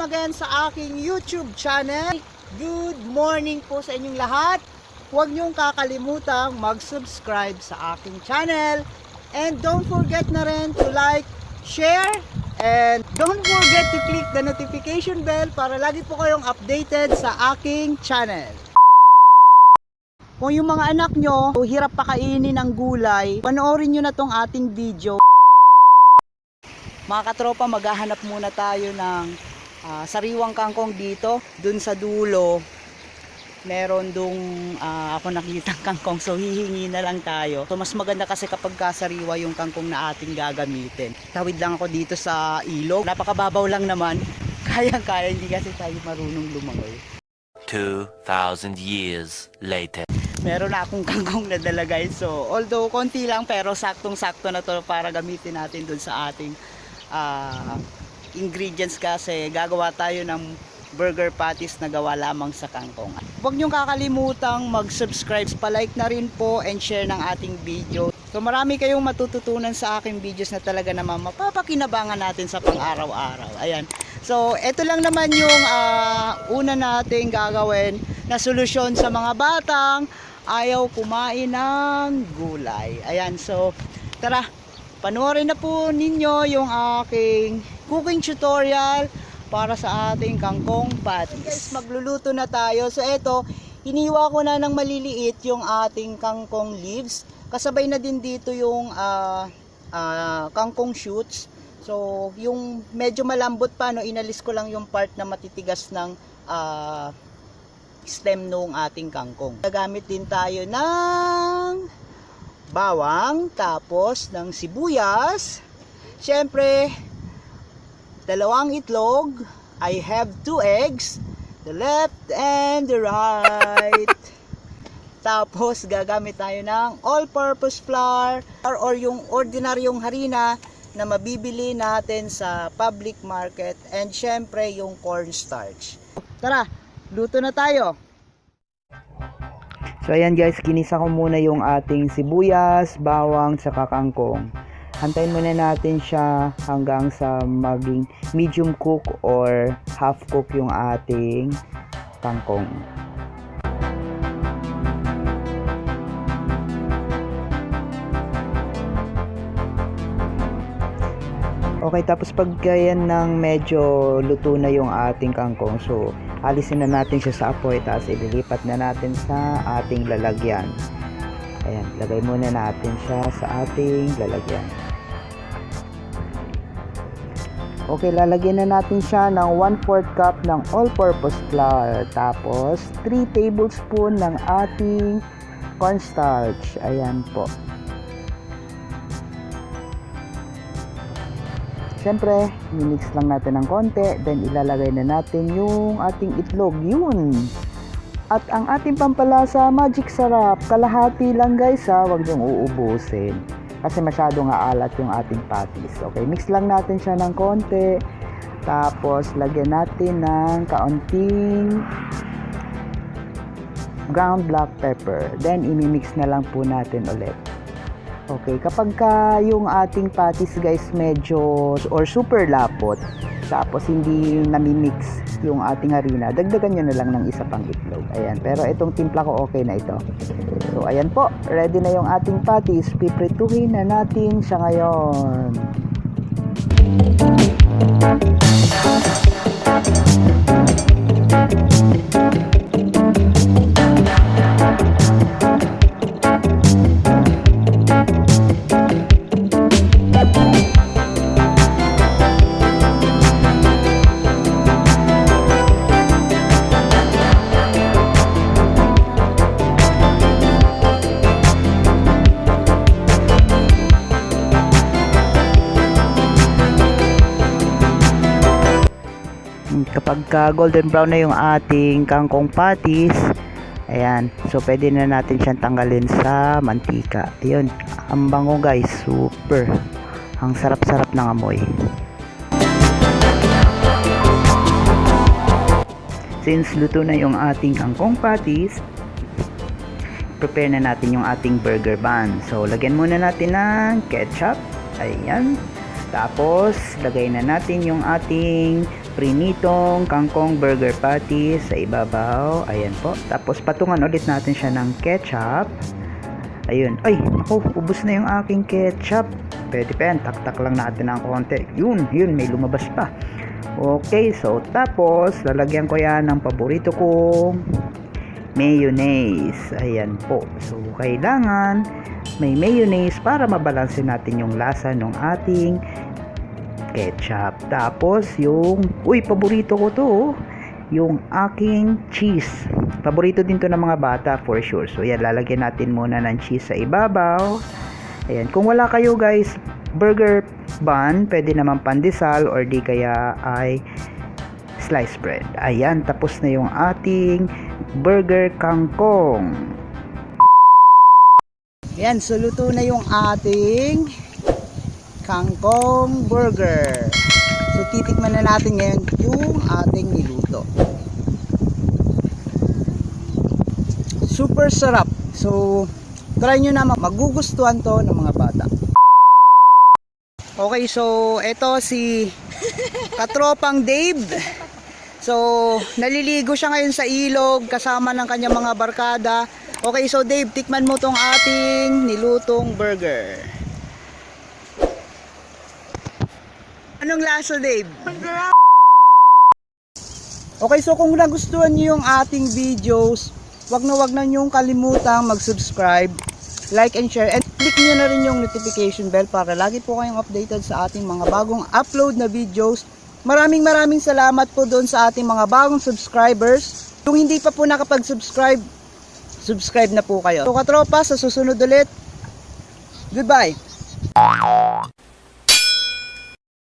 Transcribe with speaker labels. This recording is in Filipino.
Speaker 1: again sa aking YouTube channel. Good morning po sa inyong lahat. Huwag niyong kakalimutang mag-subscribe sa aking channel. And don't forget na rin to like, share, and don't forget to click the notification bell para lagi po kayong updated sa aking channel. Kung yung mga anak nyo, hirap pakainin ng gulay, panoorin nyo na tong ating video. Mga katropa, maghahanap muna tayo ng ah, sariwang kangkong dito. Dun sa dulo, meron dong ah, ako nakitang kangkong. So, hihingi na lang tayo. So, mas maganda kasi kapag kasariwa yung kangkong na ating gagamitin. Tawid lang ako dito sa ilog. Napakababaw lang naman. Kayang-kaya, hindi kasi tayo marunong lumangoy.
Speaker 2: 2,000 years later.
Speaker 1: meron na akong kangkong na dala guys. So, although konti lang pero saktong-sakto na to para gamitin natin dun sa ating ah, ingredients kasi gagawa tayo ng burger patties na gawa lamang sa kangkong. Huwag niyong kakalimutang mag-subscribe, pa-like na rin po and share ng ating video. So marami kayong matututunan sa aking videos na talaga naman mapapakinabangan natin sa pang-araw-araw. Ayan. So, ito lang naman yung ah, una nating gagawin na solusyon sa mga batang ayaw kumain ng gulay. Ayan, so tara, panoorin na po ninyo yung aking cooking tutorial para sa ating kangkong patties. Guys, magluluto na tayo. So ito, hiniwa ko na ng maliliit yung ating kangkong leaves. Kasabay na din dito yung ah, ah, kangkong shoots. So, yung medyo malambot pa, no, inalis ko lang yung part na matitigas ng ah, stem nung ating kangkong. Gagamit din tayo ng bawang, tapos ng sibuyas. Siyempre, dalawang itlog. I have two eggs, the left and the right. Tapos gagamit tayo ng all-purpose flour or, or yung ordinaryong harina na mabibili natin sa public market and syempre yung cornstarch. Tara, luto na tayo. So ayan guys, kinisa ko muna yung ating sibuyas, bawang, tsaka kangkong. Hantayin muna natin siya hanggang sa maging medium cook or half cook yung ating kangkong. Okay, tapos pag yan ng medyo luto na yung ating kangkong, so alisin na natin siya sa apoy, tapos ililipat na natin sa ating lalagyan. Ayan, lagay muna natin siya sa ating lalagyan. Okay, lalagyan na natin siya ng 1/4 cup ng all-purpose flour. Tapos, 3 tablespoon ng ating cornstarch. Ayan po. Siyempre, mix lang natin ng konti. Then, ilalagay na natin yung ating itlog. Yun! At ang ating pampalasa, magic sarap. Kalahati lang guys ha, huwag niyong uubusin. Kasi masyado nga alat yung ating patties. Okay, mix lang natin siya ng konti. Tapos, lagyan natin ng kaunting ground black pepper. Then, imimix na lang po natin ulit. Okay, kapag ka yung ating patties guys medyo or super lapot, tapos hindi namimix yung ating harina, dagdagan nyo na lang ng isa pang itlog. Ayan, pero itong timpla ko okay na ito. So, ayan po, ready na yung ating patties. Piprituhin na natin siya ngayon. Kapag ka golden brown na yung ating kangkong patties ayan. So pwede na natin siyang tanggalin sa mantika. Ayun ang bango guys. Super. Ang sarap sarap ng amoy. Since luto na yung ating kangkong patties prepare na natin yung ating burger bun. So lagyan muna natin ng ketchup. Ayan. Tapos lagay na natin yung ating prinitong kangkong burger patty sa ibabaw. Ayan po. Tapos patungan ulit natin siya ng ketchup. Ayun. Ay, ako, ubos na yung aking ketchup. Pwede pa yan. Taktak lang natin ng konti. Yun, yun, may lumabas pa. Okay, so tapos, lalagyan ko yan ng paborito kong mayonnaise. Ayan po. So, kailangan may mayonnaise para mabalanse natin yung lasa ng ating ketchup. Tapos, yung, uy, paborito ko to, yung aking cheese. Paborito din to ng mga bata for sure. So, yan, lalagyan natin muna ng cheese sa ibabaw. Ayan, kung wala kayo guys, burger bun, pwede naman pandesal or di kaya ay sliced bread. Ayan, tapos na yung ating burger kangkong. Yan, so luto na yung ating kangkong burger. So titikman na natin ngayon yung ating niluto. Super sarap. So try nyo naman magugustuhan to ng mga bata. Okay, so eto si katropang Dave. So, naliligo siya ngayon sa ilog kasama ng kanyang mga barkada. Okay, so Dave, tikman mo tong ating nilutong burger. Anong lasa, Dave? Okay, so kung nagustuhan niyo yung ating videos, wag na wag na niyong kalimutang mag-subscribe, like and share, and click niyo na rin yung notification bell para lagi po kayong updated sa ating mga bagong upload na videos. Maraming maraming salamat po doon sa ating mga bagong subscribers. Kung hindi pa po nakapag-subscribe, subscribe na po kayo. So katropa, sa susunod ulit, goodbye!